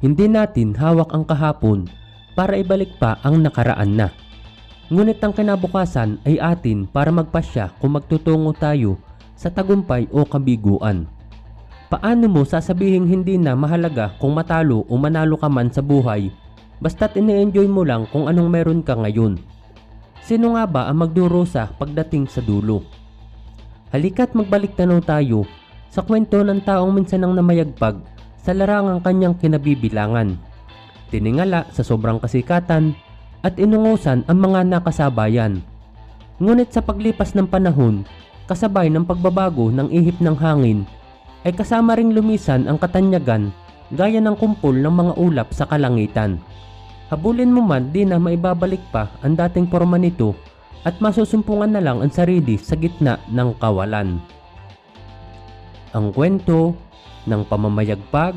hindi natin hawak ang kahapon para ibalik pa ang nakaraan na. Ngunit ang kinabukasan ay atin para magpasya kung magtutungo tayo sa tagumpay o kabiguan. Paano mo sasabihing hindi na mahalaga kung matalo o manalo ka man sa buhay basta't ini-enjoy mo lang kung anong meron ka ngayon? Sino nga ba ang magdurusa pagdating sa dulo? Halika't magbalik tanaw tayo sa kwento ng taong minsan ang namayagpag sa larangang kanyang kinabibilangan. Tiningala sa sobrang kasikatan at inungusan ang mga nakasabayan. Ngunit sa paglipas ng panahon, kasabay ng pagbabago ng ihip ng hangin, ay kasama ring lumisan ang katanyagan gaya ng kumpol ng mga ulap sa kalangitan. Habulin mo man di na maibabalik pa ang dating forma nito at masusumpungan na lang ang sarili sa gitna ng kawalan. Ang kwento ng pamamayagpag